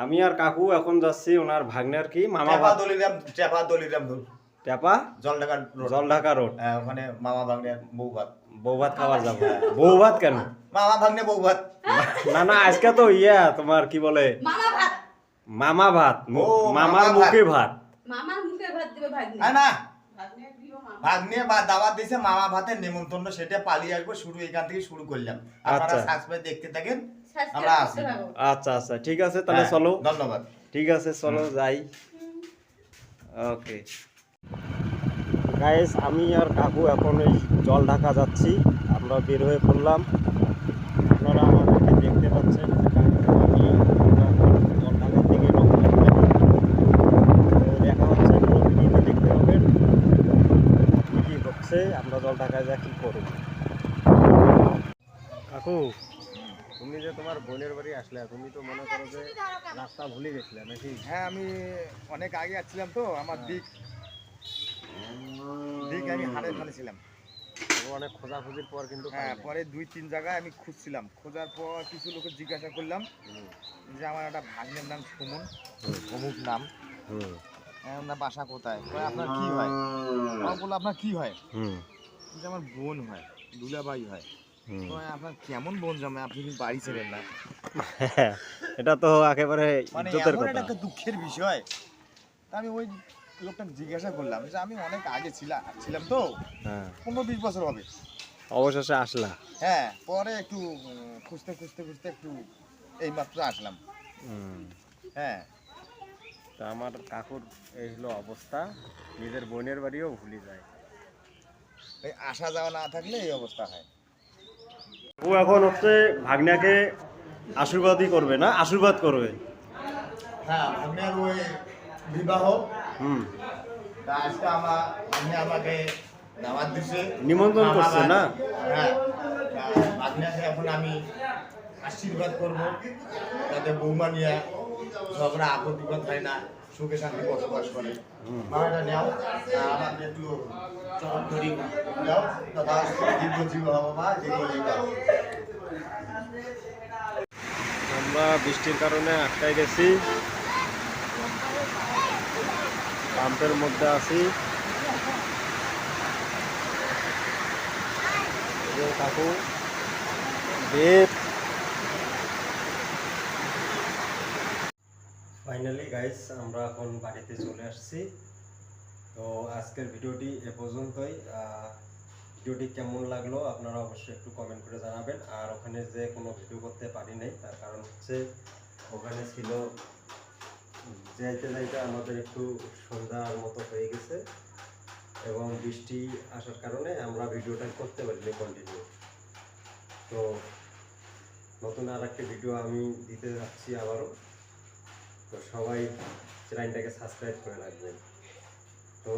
আমি আর কাকু এখন যাচ্ছি ওনার ভাগ্নের কি? মামা টেপা দলিরাম টেপা দলিরাম টেপা? জলঢাকা রোড। জলঢাকা রোড। হ্যাঁ, ওখানে মামা ভাগ্নে বউ ভাত। বউ ভাত খাবার যাব। বউ ভাত কেন? মামা ভাগ্নে বউ ভাত। না না আজকে তো ইয়া তোমার কি বলে? মামা ভাত। মামা ভাত মামার মামা মুখে ভাত। মামার মুখে ভাত দিবে ভাগ্নি। না ভাগ্নে বা দাওয়াত দিছে মামা ভাতের নেমন্তন্ন সেটা পালিয়ে আসব শুরু এখান থেকে শুরু করলাম। আপনারা আচ্ছা। সাবস্ক্রাইব দেখতে থাকেন। আমরা। থাকো। আচ্ছা আচ্ছা ঠিক আছে তাহলে হ্যাঁ, চলো। ধন্যবাদ। ঠিক আছে চলো যাই। ওকে। গাইস আমি আর কাকু এখন এই জল ঢাকা যাচ্ছি। আমরা বের হয়ে পড়লাম। আপনারা আমাদেরকে দেখতে পাচ্ছেন। আমি জল ঢাকার দিকে দেখা দেখতে কি হচ্ছে আমরা জল ঢাকায় যা কি করব? কাকু তুমি যে তোমার বোনের বাড়ি আসলে তুমি তো মনে করো যে রাস্তা ভুলে গেছিলে নাকি? হ্যাঁ আমি অনেক আগে আসছিলাম তো আমার দিক। দিক আমি হারে ফেলেছিলাম। অনেক খোঁজাখুঁজির পর কিন্তু হ্যাঁ পরে দুই তিন জায়গায় আমি খুঁজছিলাম। খোঁজার পর কিছু লোকের জিজ্ঞাসা করলাম যে আমার একটা ভাগ্নের নাম সুমন অমুক নাম। হুম, হ্যাঁ, বাসা কোথায়? আপনার কি হয়? আমার বলল আপনার কি হয়? যে আমার বোন হয় দুলাভাই হয়। আপনার কেমন বোন জামাই আপনি বাড়ি ছেড়েন না। এটা তো একেবারে মানে ইজ্জতের কথা। একটা দুঃখের বিষয়। তা আমি ওই লোকটাকে জিজ্ঞাসা করলাম যে আমি অনেক আগে ছিলাম ছিলাম তো। হ্যাঁ। পনেরো বিশ বছর হবে। অবশেষে আসলা। হ্যাঁ পরে একটু খুঁজতে খুঁজতে খুঁজতে একটু এই মাত্র আসলাম। হুম। হ্যাঁ। তা আমার কাকুর এই হলো অবস্থা। নিজের বোনের বাড়িও ভুলে যায়। এই আসা যাওয়া না থাকলে এই অবস্থা হয়। ও এখন হচ্ছে ভাগ্নাকে আশীর্বাদই করবে না? আশীর্বাদ করবে। হ্যাঁ ওই বিবাহ। হুম। আজকে আমার আমাকে দাওয়াত দিছে। নিমন্ত্রণ করছে না? হ্যাঁ আপনাকে এখন আমি আশীর্বাদ করব। যাতে বৌমা নিয়ে ঝগড়া বিপদ হয় না। সুখে শান্তি বসবাস করে হুম। নেও একটু চরণ ধরি হব। আমরা বৃষ্টির কারণে আটকায় গেছি পাম্পের মধ্যে আছি কাকু বেদ ফাইনালি গাইস আমরা এখন বাড়িতে চলে আসছি। তো আজকের ভিডিওটি এ পর্যন্তই। ভিডিওটি কেমন লাগল আপনারা অবশ্যই একটু কমেন্ট করে জানাবেন। আর ওখানে যে কোনো ভিডিও করতে পারি নাই, তার কারণ হচ্ছে ওখানে ছিল, যাইতে যাইতে আমাদের একটু সন্ধ্যার মতো হয়ে গেছে এবং বৃষ্টি আসার কারণে আমরা ভিডিওটা করতে পারিনি কন্টিনিউ তো নতুন আর একটা ভিডিও আমি দিতে যাচ্ছি আবারও। তো সবাই চ্যানেলটাকে সাবস্ক্রাইব করে রাখবেন। তো